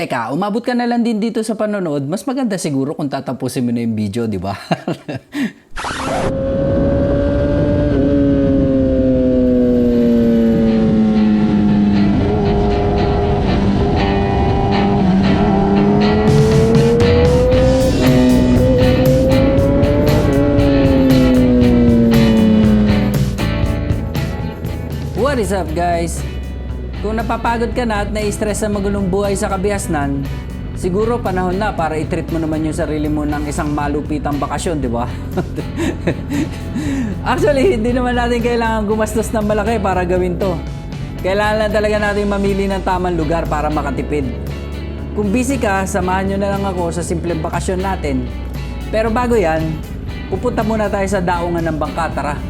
Teka, umabot ka na lang din dito sa panonood, mas maganda siguro kung tatapusin mo na yung video, di ba? What is up guys? Kung napapagod ka na at nai-stress sa magulong buhay sa kabihasnan, siguro panahon na para i-treat mo naman yung sarili mo ng isang malupitang bakasyon, di ba? Actually, hindi naman natin kailangan gumastos ng malaki para gawin to. Kailangan lang talaga natin mamili ng tamang lugar para makatipid. Kung busy ka, samahan nyo na lang ako sa simpleng bakasyon natin. Pero bago yan, pupunta muna tayo sa daungan ng bangka, tara.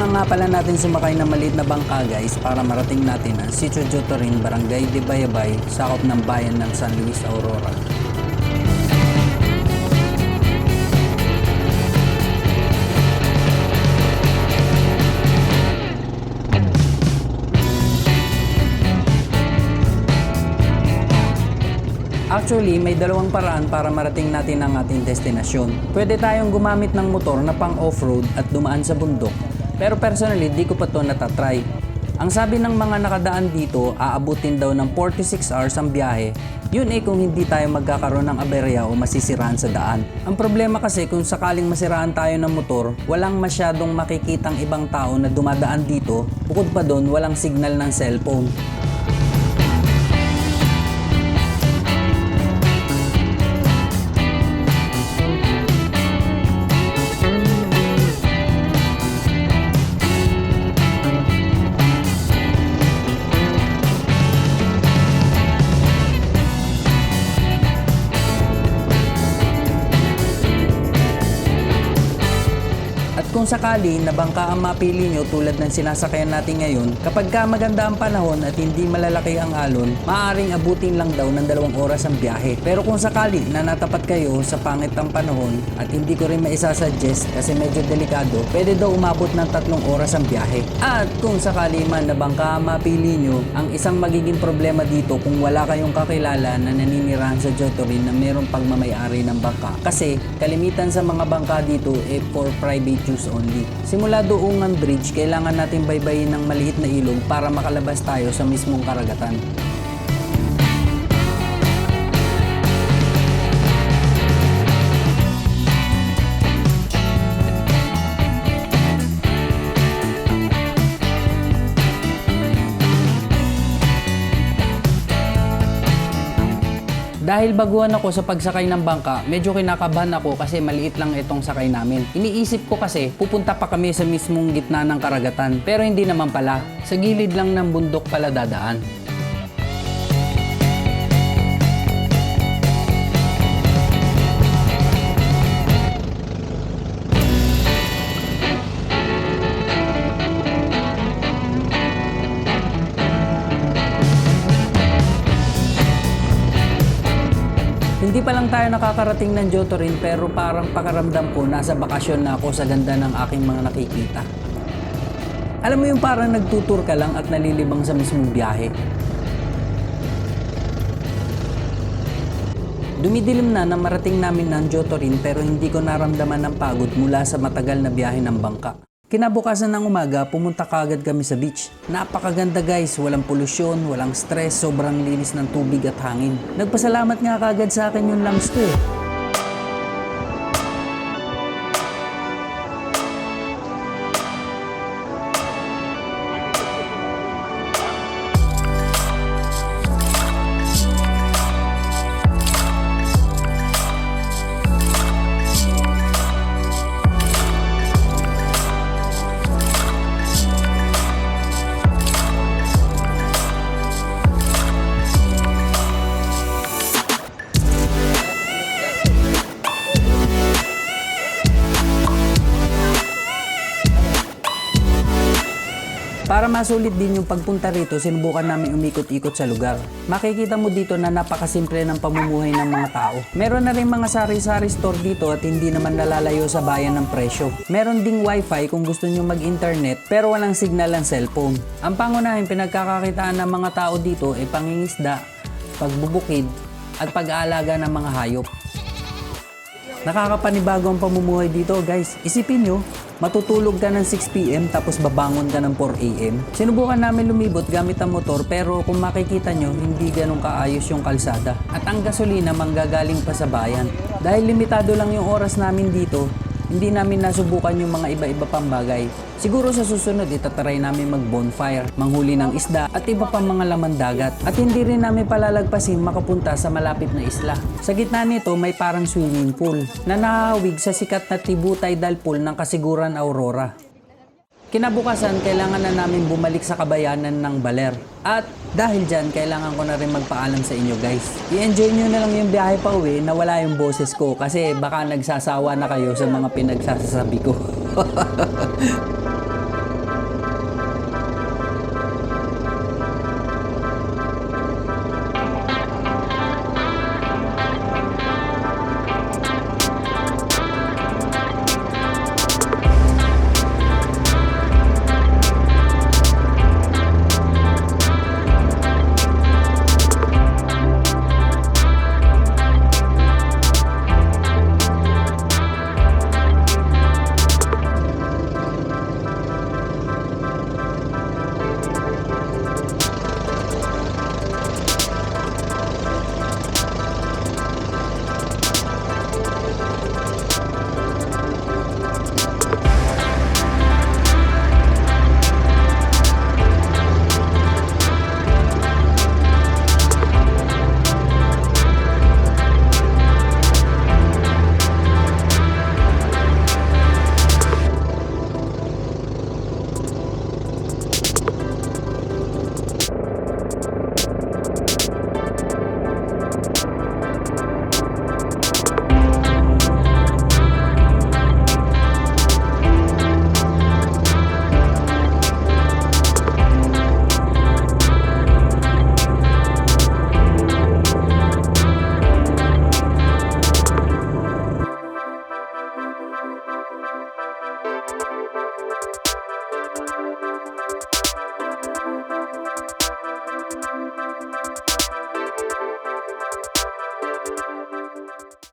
Kailangan nga pala natin sumakay ng maliit na bangka guys para marating natin ang Sitio Jotorin, Barangay de Bayabay, sakop ng bayan ng San Luis Aurora. Actually, may dalawang paraan para marating natin ang ating destinasyon. Pwede tayong gumamit ng motor na pang off-road at dumaan sa bundok. Pero personally, di ko pa to natatry. Ang sabi ng mga nakadaan dito, aabutin daw ng 46 hours ang biyahe. Yun eh kung hindi tayo magkakaroon ng aberya o masisiraan sa daan. Ang problema kasi kung sakaling masiraan tayo ng motor, walang masyadong makikitang ibang tao na dumadaan dito. Bukod pa doon, walang signal ng cellphone. Kung sakali na bangka ang mapili nyo tulad ng sinasakyan natin ngayon, kapag ka maganda ang panahon at hindi malalaki ang alon, maaaring abutin lang daw ng dalawang oras ang biyahe. Pero kung sakali na natapat kayo sa pangit ang panahon at hindi ko rin maisasuggest kasi medyo delikado, pwede daw umabot ng tatlong oras ang biyahe. At kung sakali man na bangka ang mapili nyo, ang isang magiging problema dito kung wala kayong kakilala na naninirahan sa Jotorin na mayroong pagmamayari ng bangka. Kasi kalimitan sa mga bangka dito eh for private use only. Simula doong bridge, kailangan natin baybayin ng maliit na ilog para makalabas tayo sa mismong karagatan. Dahil baguhan ako sa pagsakay ng bangka, medyo kinakabahan ako kasi maliit lang itong sakay namin. Iniisip ko kasi pupunta pa kami sa mismong gitna ng karagatan. Pero hindi naman pala. Sa gilid lang ng bundok pala dadaan. Hindi pa lang tayo nakakarating ng Jotorin pero parang pakaramdam ko nasa bakasyon na ako sa ganda ng aking mga nakikita. Alam mo yung parang nagtutur ka lang at nalilibang sa mismong biyahe. Dumidilim na na marating namin ng Jotorin pero hindi ko naramdaman ng pagod mula sa matagal na biyahe ng bangka. Kinabukasan ng umaga, pumunta kaagad kami sa beach. Napakaganda guys, walang polusyon, walang stress, sobrang linis ng tubig at hangin. Nagpasalamat nga kaagad sa akin yung lungs ko eh. Para masulit din yung pagpunta rito, sinubukan namin umikot-ikot sa lugar. Makikita mo dito na napakasimple ng pamumuhay ng mga tao. Meron na rin mga sari-sari store dito at hindi naman nalalayo sa bayan ng presyo. Meron ding wifi kung gusto nyo mag-internet pero walang signal ang cellphone. Ang pangunahing pinagkakakitaan ng mga tao dito ay pangingisda, pagbubukid, at pag-aalaga ng mga hayop. Nakakapanibago ang pamumuhay dito guys. Isipin nyo, matutulog ka ng 6pm tapos babangon ka ng 4am. Sinubukan namin lumibot gamit ang motor pero kung makikita nyo, hindi ganun kaayos yung kalsada. At ang gasolina manggagaling pa sa bayan. Dahil limitado lang yung oras namin dito, hindi namin nasubukan yung mga iba-iba pang bagay. Siguro sa susunod, itatry namin mag-bonfire, manghuli ng isda at iba pang mga laman dagat. At hindi rin namin palalagpasin makapunta sa malapit na isla. Sa gitna nito, may parang swimming pool na nakahawig sa sikat na Tibu Tidal Pool ng Kasiguran Aurora. Kinabukasan, kailangan na namin bumalik sa kabayanan ng Baler. At dahil dyan, kailangan ko na rin magpaalam sa inyo guys. I-enjoy nyo na lang yung biyahe pa uwi na wala yung boses ko kasi baka nagsasawa na kayo sa mga pinagsasasabi ko.